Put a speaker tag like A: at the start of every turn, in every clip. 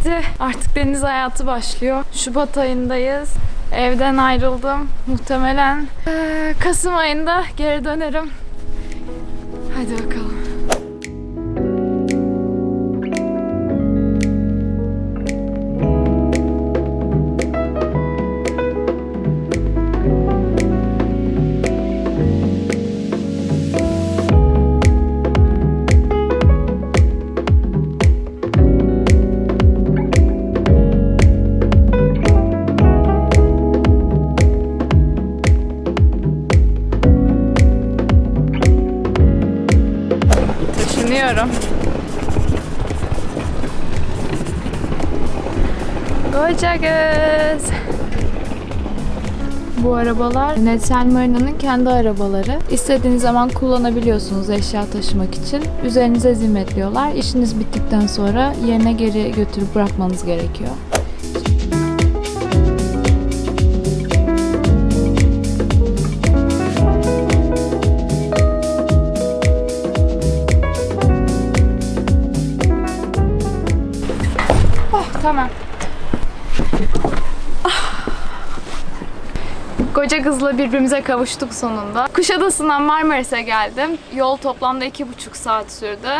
A: Bitti. Artık deniz hayatı başlıyor. Şubat ayındayız. Evden ayrıldım. Muhtemelen eee, Kasım ayında geri dönerim. Hadi bakalım. Taşınıyorum. Koca. Bu arabalar Netsel Marina'nın kendi arabaları. İstediğiniz zaman kullanabiliyorsunuz eşya taşımak için. Üzerinize zimmetliyorlar. İşiniz bittikten sonra yerine geri götürüp bırakmanız gerekiyor. Koca kızla birbirimize kavuştuk sonunda. Kuşadası'ndan Marmaris'e geldim. Yol toplamda iki buçuk saat sürdü.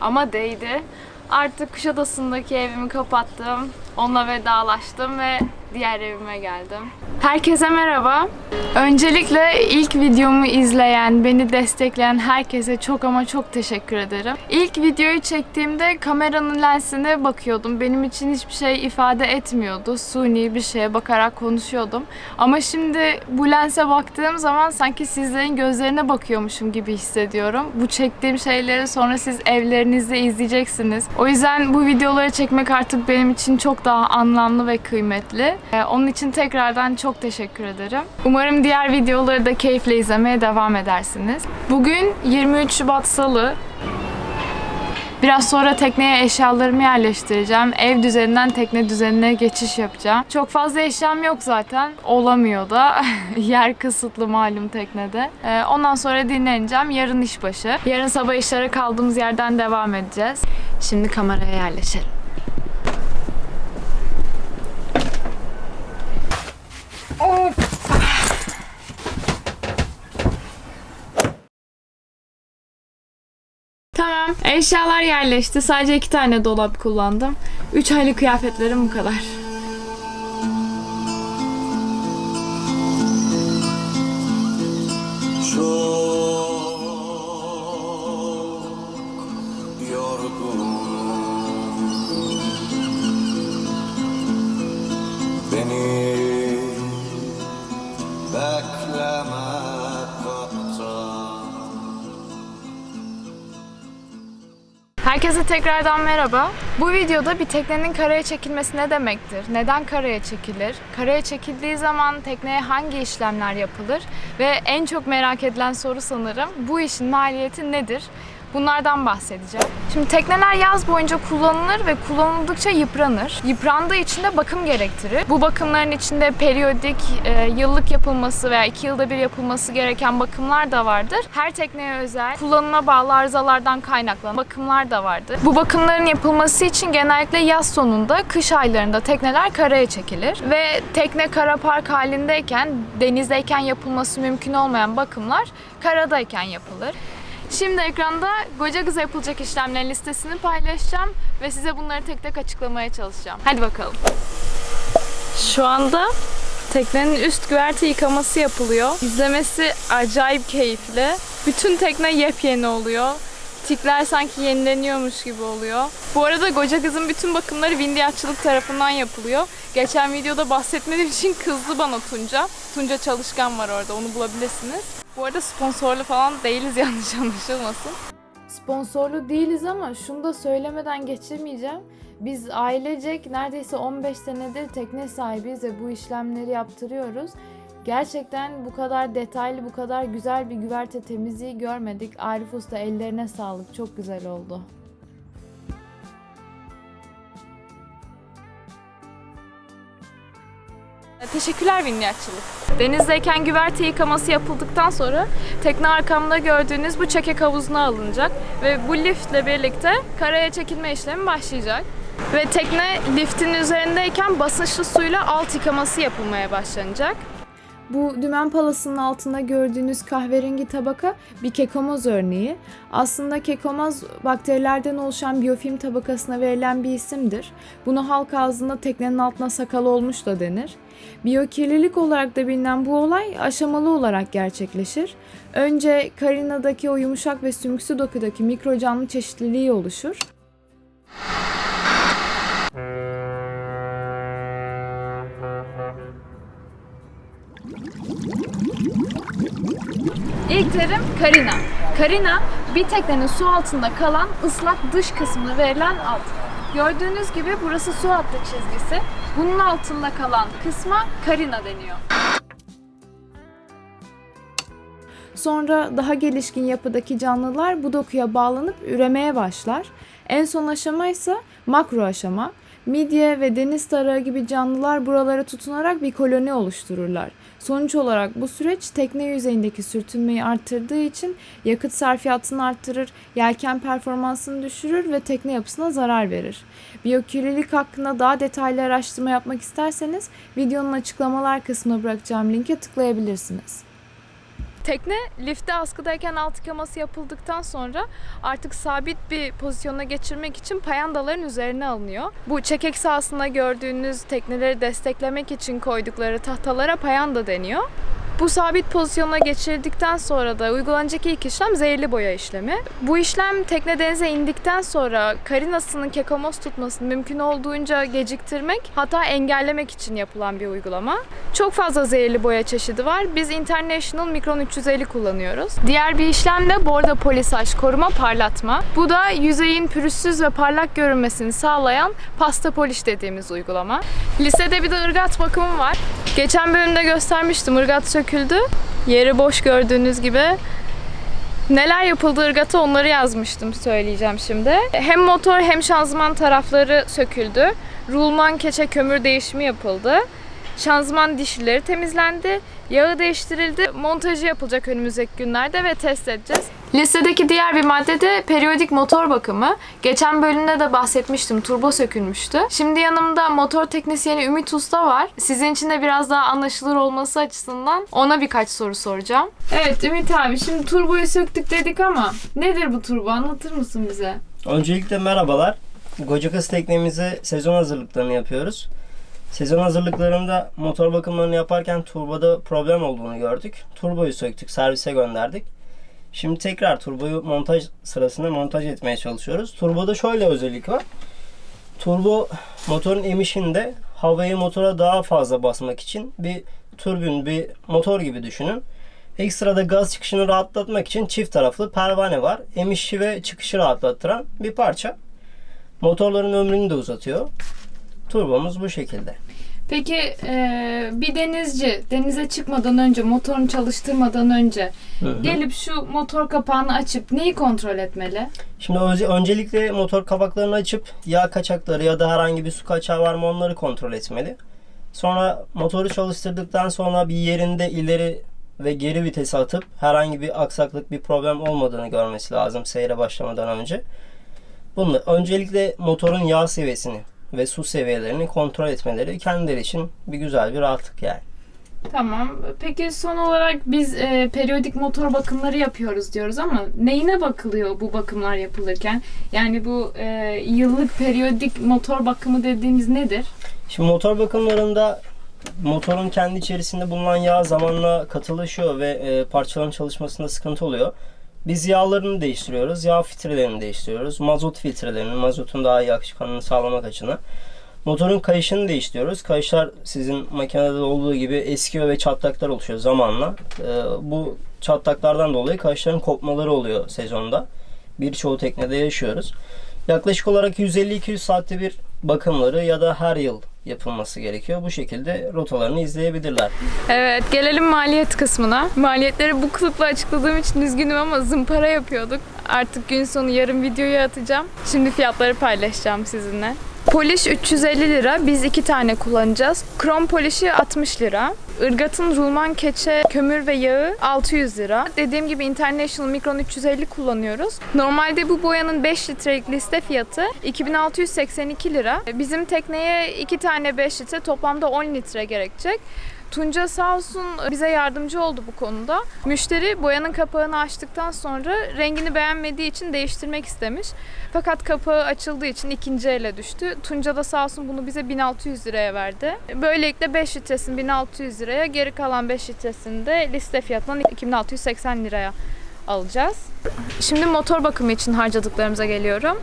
A: Ama değdi. Artık Kuşadası'ndaki evimi kapattım. Onunla vedalaştım ve diğer evime geldim. Herkese merhaba. Öncelikle ilk videomu izleyen, beni destekleyen herkese çok ama çok teşekkür ederim. İlk videoyu çektiğimde kameranın lensine bakıyordum. Benim için hiçbir şey ifade etmiyordu. Suni bir şeye bakarak konuşuyordum. Ama şimdi bu lense baktığım zaman sanki sizlerin gözlerine bakıyormuşum gibi hissediyorum. Bu çektiğim şeyleri sonra siz evlerinizde izleyeceksiniz. O yüzden bu videoları çekmek artık benim için çok daha anlamlı ve kıymetli. Ee, Onun için tekrardan çok teşekkür ederim. Umarım diğer videoları da keyifle izlemeye devam edersiniz. Bugün 23 Şubat Salı. Biraz sonra tekneye eşyalarımı yerleştireceğim. Ev düzeninden tekne düzenine geçiş yapacağım. Çok fazla eşyam yok zaten. Olamıyor da. Yer kısıtlı malum teknede. Ee, ondan sonra dinleneceğim. Yarın işbaşı. Yarın sabah işlere kaldığımız yerden devam edeceğiz. Şimdi kameraya yerleşelim. Tamam. Eşyalar yerleşti. Sadece iki tane dolap kullandım. Üç aylık kıyafetlerim bu kadar.
B: Çok yorgunum Beni
A: Herkese tekrardan merhaba. Bu videoda bir teknenin karaya çekilmesi ne demektir? Neden karaya çekilir? Karaya çekildiği zaman tekneye hangi işlemler yapılır? Ve en çok merak edilen soru sanırım bu işin maliyeti nedir? Bunlardan bahsedeceğim. Şimdi tekneler yaz boyunca kullanılır ve kullanıldıkça yıpranır. Yıprandığı için de bakım gerektirir. Bu bakımların içinde periyodik, e, yıllık yapılması veya iki yılda bir yapılması gereken bakımlar da vardır. Her tekneye özel, kullanıma bağlı arızalardan kaynaklanan bakımlar da vardır. Bu bakımların yapılması için genellikle yaz sonunda, kış aylarında tekneler karaya çekilir. Ve tekne kara park halindeyken, denizdeyken yapılması mümkün olmayan bakımlar karadayken yapılır. Şimdi ekranda koca kıza yapılacak işlemlerin listesini paylaşacağım ve size bunları tek tek açıklamaya çalışacağım. Hadi bakalım. Şu anda teknenin üst güverte yıkaması yapılıyor. İzlemesi acayip keyifli. Bütün tekne yepyeni oluyor. Tikler sanki yenileniyormuş gibi oluyor. Bu arada Goca Kız'ın bütün bakımları Vindiyatçılık tarafından yapılıyor. Geçen videoda bahsetmediğim için kızdı bana Tunca. Tunca Çalışkan var orada onu bulabilirsiniz. Bu arada sponsorlu falan değiliz yanlış anlaşılmasın. Sponsorlu değiliz ama şunu da söylemeden geçemeyeceğim. Biz ailecek neredeyse 15 senedir tekne sahibiyiz ve bu işlemleri yaptırıyoruz. Gerçekten bu kadar detaylı, bu kadar güzel bir güverte temizliği görmedik. Arif Usta ellerine sağlık. Çok güzel oldu. Teşekkürler Vinyatçılık. Denizdeyken güverte yıkaması yapıldıktan sonra tekne arkamda gördüğünüz bu çekek havuzuna alınacak ve bu liftle birlikte karaya çekilme işlemi başlayacak. Ve tekne liftin üzerindeyken basınçlı suyla alt yıkaması yapılmaya başlanacak. Bu dümen palasının altında gördüğünüz kahverengi tabaka bir kekomoz örneği. Aslında kekomoz bakterilerden oluşan biyofilm tabakasına verilen bir isimdir. Bunu halk ağzında teknenin altına sakalı olmuş da denir. Biyokirlilik olarak da bilinen bu olay aşamalı olarak gerçekleşir. Önce karinadaki o yumuşak ve sümüksü dokudaki mikro canlı çeşitliliği oluşur. İlk terim karina. Karina bir teknenin su altında kalan ıslak dış kısmına verilen alt. Gördüğünüz gibi burası su altı çizgisi. Bunun altında kalan kısma karina deniyor. Sonra daha gelişkin yapıdaki canlılar bu dokuya bağlanıp üremeye başlar. En son aşama ise makro aşama. Midye ve deniz tarağı gibi canlılar buralara tutunarak bir koloni oluştururlar. Sonuç olarak bu süreç tekne yüzeyindeki sürtünmeyi arttırdığı için yakıt sarfiyatını arttırır, yelken performansını düşürür ve tekne yapısına zarar verir. Biyokirlilik hakkında daha detaylı araştırma yapmak isterseniz videonun açıklamalar kısmına bırakacağım linke tıklayabilirsiniz. Tekne lifte askıdayken alt yıkaması yapıldıktan sonra artık sabit bir pozisyona geçirmek için payandaların üzerine alınıyor. Bu çekek sahasında gördüğünüz tekneleri desteklemek için koydukları tahtalara payanda deniyor. Bu sabit pozisyona geçirdikten sonra da uygulanacak ilk işlem zehirli boya işlemi. Bu işlem tekne denize indikten sonra karinasının kekomoz tutmasını mümkün olduğunca geciktirmek hatta engellemek için yapılan bir uygulama. Çok fazla zehirli boya çeşidi var. Biz International Micron 350 kullanıyoruz. Diğer bir işlem de bordo polisaj koruma parlatma. Bu da yüzeyin pürüzsüz ve parlak görünmesini sağlayan pasta poliş dediğimiz uygulama. Lisede bir de ırgat bakımı var. Geçen bölümde göstermiştim. Irgat söküldü. Yeri boş gördüğünüz gibi. Neler yapıldı ırgata onları yazmıştım söyleyeceğim şimdi. Hem motor hem şanzıman tarafları söküldü. Rulman keçe kömür değişimi yapıldı. Şanzıman dişlileri temizlendi. Yağı değiştirildi. Montajı yapılacak önümüzdeki günlerde ve test edeceğiz. Listedeki diğer bir madde de periyodik motor bakımı. Geçen bölümde de bahsetmiştim. Turbo sökülmüştü. Şimdi yanımda motor teknisyeni Ümit Usta var. Sizin için de biraz daha anlaşılır olması açısından ona birkaç soru soracağım. Evet Ümit abi şimdi turboyu söktük dedik ama nedir bu turbo? Anlatır mısın bize?
C: Öncelikle merhabalar. Koca kız teknemize sezon hazırlıklarını yapıyoruz. Sezon hazırlıklarında motor bakımlarını yaparken turboda problem olduğunu gördük. Turboyu söktük, servise gönderdik. Şimdi tekrar turboyu montaj sırasında montaj etmeye çalışıyoruz. Turboda şöyle özellik var. Turbo motorun emişinde havayı motora daha fazla basmak için bir türbün, bir motor gibi düşünün. Ekstrada gaz çıkışını rahatlatmak için çift taraflı pervane var. Emişi ve çıkışı rahatlattıran bir parça. Motorların ömrünü de uzatıyor. Turbomuz bu şekilde.
A: Peki eee, bir denizci denize çıkmadan önce motorunu çalıştırmadan önce
C: Hı hı.
A: gelip şu motor kapağını açıp neyi kontrol etmeli?
C: Şimdi öze- öncelikle motor kapaklarını açıp yağ kaçakları ya da herhangi bir su kaçağı var mı onları kontrol etmeli. Sonra motoru çalıştırdıktan sonra bir yerinde ileri ve geri vitesi atıp herhangi bir aksaklık bir problem olmadığını görmesi lazım seyre başlamadan önce. Bunu öncelikle motorun yağ seviyesini ve su seviyelerini kontrol etmeleri kendileri için bir güzel bir rahatlık yani.
A: Tamam. Peki son olarak biz e, periyodik motor bakımları yapıyoruz diyoruz ama neyine bakılıyor bu bakımlar yapılırken? Yani bu e, yıllık periyodik motor bakımı dediğimiz nedir?
C: Şimdi motor bakımlarında motorun kendi içerisinde bulunan yağ zamanla katılaşıyor ve e, parçaların çalışmasında sıkıntı oluyor. Biz yağlarını değiştiriyoruz. Yağ filtrelerini değiştiriyoruz. Mazot filtrelerini, mazotun daha iyi akışkanlığını sağlamak açısından. Motorun kayışını değiştiriyoruz. Kayışlar sizin makinede olduğu gibi eskiyor ve çatlaklar oluşuyor zamanla. E, bu çatlaklardan dolayı kayışların kopmaları oluyor sezonda. Birçoğu teknede yaşıyoruz. Yaklaşık olarak 150-200 saatte bir bakımları ya da her yıl yapılması gerekiyor. Bu şekilde rotalarını izleyebilirler.
A: Evet, gelelim maliyet kısmına. Maliyetleri bu kılıkla açıkladığım için üzgünüm ama zımpara yapıyorduk. Artık gün sonu yarın videoyu atacağım. Şimdi fiyatları paylaşacağım sizinle. Polish 350 lira. Biz iki tane kullanacağız. Krom polişi 60 lira. Irgat'ın rulman keçe kömür ve yağı 600 lira. Dediğim gibi International Micron 350 kullanıyoruz. Normalde bu boyanın 5 litrelik liste fiyatı 2682 lira. Bizim tekneye 2 tane 5 litre toplamda 10 litre gerekecek. Tunca sağ olsun bize yardımcı oldu bu konuda. Müşteri boyanın kapağını açtıktan sonra rengini beğenmediği için değiştirmek istemiş. Fakat kapağı açıldığı için ikinci ele düştü. Tunca da sağ olsun bunu bize 1600 liraya verdi. Böylelikle 5 litresini 1600 liraya, geri kalan 5 litresini de liste fiyatından 2680 liraya alacağız. Şimdi motor bakımı için harcadıklarımıza geliyorum.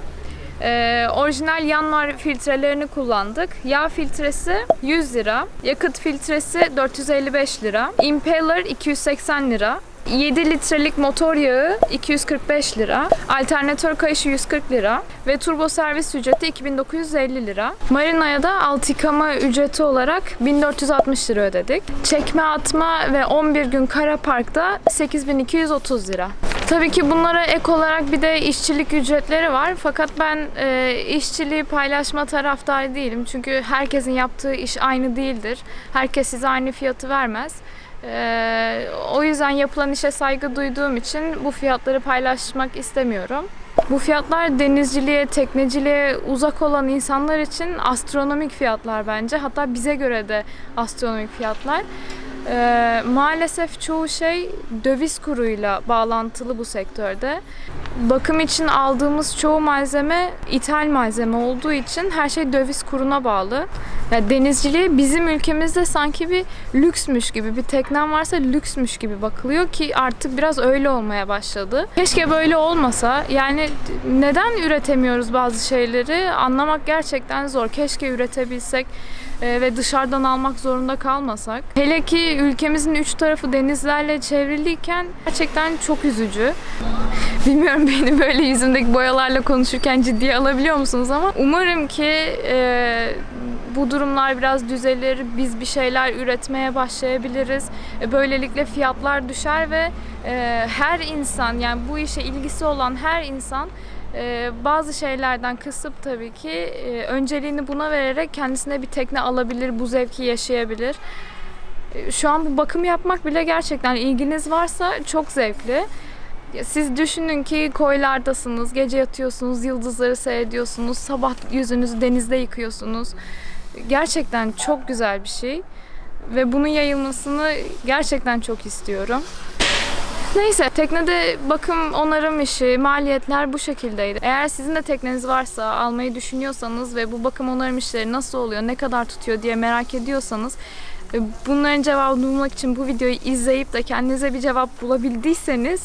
A: Ee, orijinal yanmar filtrelerini kullandık. Yağ filtresi 100 lira. Yakıt filtresi 455 lira. Impaler 280 lira. 7 litrelik motor yağı 245 lira. Alternatör kayışı 140 lira. Ve turbo servis ücreti 2950 lira. Marina'ya da alt yıkama ücreti olarak 1460 lira ödedik. Çekme atma ve 11 gün kara parkta 8230 lira. Tabii ki bunlara ek olarak bir de işçilik ücretleri var. Fakat ben e, işçiliği paylaşma taraftarı değilim. Çünkü herkesin yaptığı iş aynı değildir. Herkes size aynı fiyatı vermez. E, o yüzden yapılan işe saygı duyduğum için bu fiyatları paylaşmak istemiyorum. Bu fiyatlar denizciliğe, tekneciliğe uzak olan insanlar için astronomik fiyatlar bence. Hatta bize göre de astronomik fiyatlar. Ee, maalesef çoğu şey döviz kuruyla bağlantılı bu sektörde. Bakım için aldığımız çoğu malzeme ithal malzeme olduğu için her şey döviz kuruna bağlı. Yani denizciliğe bizim ülkemizde sanki bir lüksmüş gibi, bir teknen varsa lüksmüş gibi bakılıyor ki artık biraz öyle olmaya başladı. Keşke böyle olmasa. Yani neden üretemiyoruz bazı şeyleri anlamak gerçekten zor. Keşke üretebilsek ve dışarıdan almak zorunda kalmasak. Hele ki ülkemizin üç tarafı denizlerle çevriliyken gerçekten çok üzücü. Bilmiyorum beni böyle yüzümdeki boyalarla konuşurken ciddiye alabiliyor musunuz ama umarım ki e, bu durumlar biraz düzelir, biz bir şeyler üretmeye başlayabiliriz. E, Böylelikle fiyatlar düşer ve e, her insan yani bu işe ilgisi olan her insan e, bazı şeylerden kısıp tabii ki e, önceliğini buna vererek kendisine bir tekne alabilir, bu zevki yaşayabilir. E, Şu an bu bakım yapmak bile gerçekten ilginiz varsa çok zevkli. Siz düşünün ki koylardasınız, gece yatıyorsunuz, yıldızları seyrediyorsunuz, sabah yüzünüzü denizde yıkıyorsunuz. Gerçekten çok güzel bir şey ve bunun yayılmasını gerçekten çok istiyorum. Neyse teknede bakım onarım işi, maliyetler bu şekildeydi. Eğer sizin de tekneniz varsa almayı düşünüyorsanız ve bu bakım onarım işleri nasıl oluyor, ne kadar tutuyor diye merak ediyorsanız ve bunların cevabını bulmak için bu videoyu izleyip de kendinize bir cevap bulabildiyseniz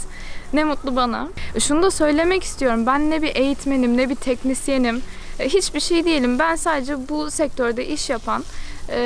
A: ne mutlu bana. Şunu da söylemek istiyorum. Ben ne bir eğitmenim ne bir teknisyenim. E, Hiçbir şey değilim. Ben sadece bu sektörde iş yapan, e,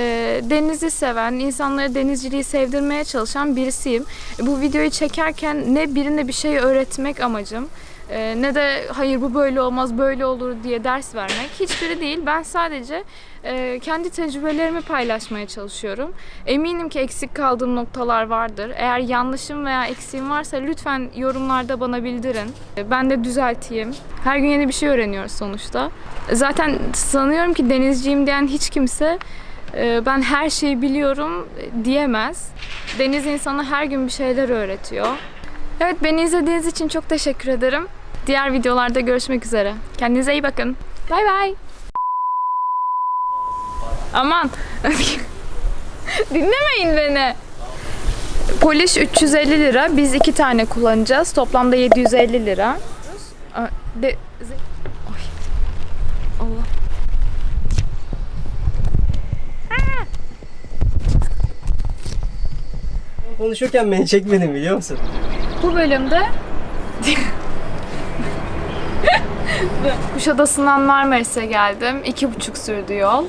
A: denizi seven, insanlara denizciliği sevdirmeye çalışan birisiyim. Bu videoyu çekerken ne birine bir şey öğretmek amacım e, ne de hayır bu böyle olmaz böyle olur diye ders vermek hiçbiri değil. Ben sadece e, kendi tecrübelerimi paylaşmaya çalışıyorum. Eminim ki eksik kaldığım noktalar vardır. Eğer yanlışım veya eksiğim varsa lütfen yorumlarda bana bildirin. E, Ben de düzelteyim. Her gün yeni bir şey öğreniyoruz sonuçta. Zaten sanıyorum ki denizciyim diyen hiç kimse ben her şeyi biliyorum diyemez. Deniz insana her gün bir şeyler öğretiyor. Evet beni izlediğiniz için çok teşekkür ederim. Diğer videolarda görüşmek üzere. Kendinize iyi bakın. Bay bay. Aman. Dinlemeyin beni. Polish 350 lira. Biz iki tane kullanacağız. Toplamda 750 lira. De,
C: Konuşurken beni çekmedin biliyor musun?
A: Bu bölümde Kuşadası'ndan Marmaris'e geldim. İki buçuk sürdü yol.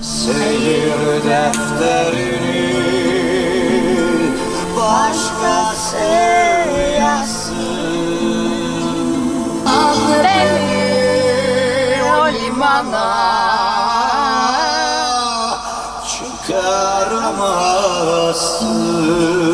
B: Seyir defterini başkası yazsın çıkaramazsın